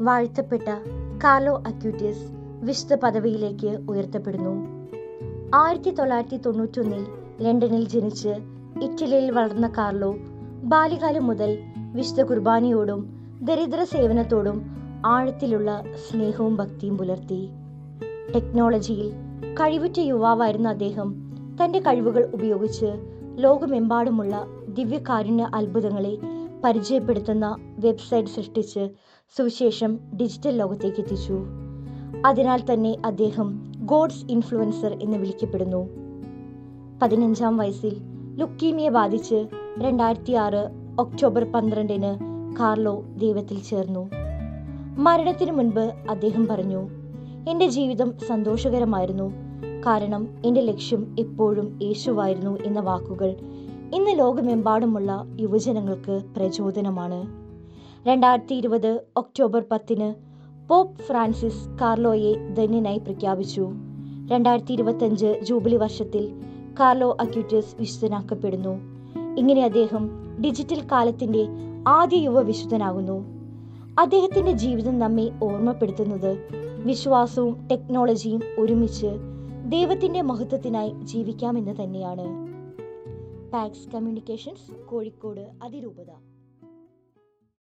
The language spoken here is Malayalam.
വാഴ്ത്തപ്പെട്ട കാർലോ അക്യൂറ്റിയസ് വിശുദ്ധ പദവിയിലേക്ക് ഉയർത്തപ്പെടുന്നു. ആയിരത്തി തൊള്ളായിരത്തി തൊണ്ണൂറ്റൊന്നിൽ ലണ്ടനിൽ ജനിച്ച് ഇറ്റലിയിൽ വളർന്ന കാർലോ ബാല്യകാലം മുതൽ വിശുദ്ധ കുർബാനയോടും ദരിദ്ര സേവനത്തോടും ആഴത്തിലുള്ള സ്നേഹവും ഭക്തിയും പുലർത്തി. ടെക്നോളജിയിൽ കഴിവുറ്റ യുവാവായിരുന്ന അദ്ദേഹം തന്റെ കഴിവുകൾ ഉപയോഗിച്ച് ലോകമെമ്പാടുമുള്ള ദിവ്യകാരുണ്യ അത്ഭുതങ്ങളെ പരിചയപ്പെടുത്തുന്ന വെബ്സൈറ്റ് സൃഷ്ടിച്ച് സുവിശേഷം ഡിജിറ്റൽ ലോകത്തേക്ക് എത്തിച്ചു. അതിനാൽ തന്നെ അദ്ദേഹം ഗോഡ്സ് ഇൻഫ്ലുവൻസർ എന്ന് വിളിക്കപ്പെടുന്നു. പതിനഞ്ചാം വയസ്സിൽ ലുക്കീമിയെ ബാധിച്ച് രണ്ടായിരത്തി ആറ് ഒക്ടോബർ പന്ത്രണ്ടിന് കാർലോ ദൈവത്തിൽ ചേർന്നു. മരണത്തിനു മുൻപ് അദ്ദേഹം പറഞ്ഞു എന്റെ ജീവിതം സന്തോഷകരമായിരുന്നു. കാരണം എന്റെ ലക്ഷ്യം എപ്പോഴും യേശുവായിരുന്നു എന്ന വാക്കുകൾ ഇന്ന് ലോകമെമ്പാടുമുള്ള യുവജനങ്ങൾക്ക് പ്രചോദനമാണ്. രണ്ടായിരത്തി ഇരുപത് ഒക്ടോബർ പത്തിന് പോപ്പ് ഫ്രാൻസിസ് കാർലോയെ ധന്യനായി പ്രഖ്യാപിച്ചു. രണ്ടായിരത്തി ഇരുപത്തഞ്ച് ജൂബിലി വർഷത്തിൽ കാർലോ അക്യൂറ്റസ് വിശുദ്ധനാക്കപ്പെടുന്നു. ഇങ്ങനെ അദ്ദേഹം ഡിജിറ്റൽ കാലത്തിന്റെ ആദ്യ യുവ വിശുദ്ധനാകുന്നു. അദ്ദേഹത്തിന്റെ ജീവിതം നമ്മെ ഓർമ്മപ്പെടുത്തുന്നത് വിശ്വാസവും ടെക്നോളജിയും ഒരുമിച്ച് ദൈവത്തിന്റെ മഹത്വത്തിനായി ജീവിക്കാമെന്ന് തന്നെയാണ്. പാക്സ് കമ്മ്യൂണിക്കേഷൻസ് കോഴിക്കോട് അതിരൂപത.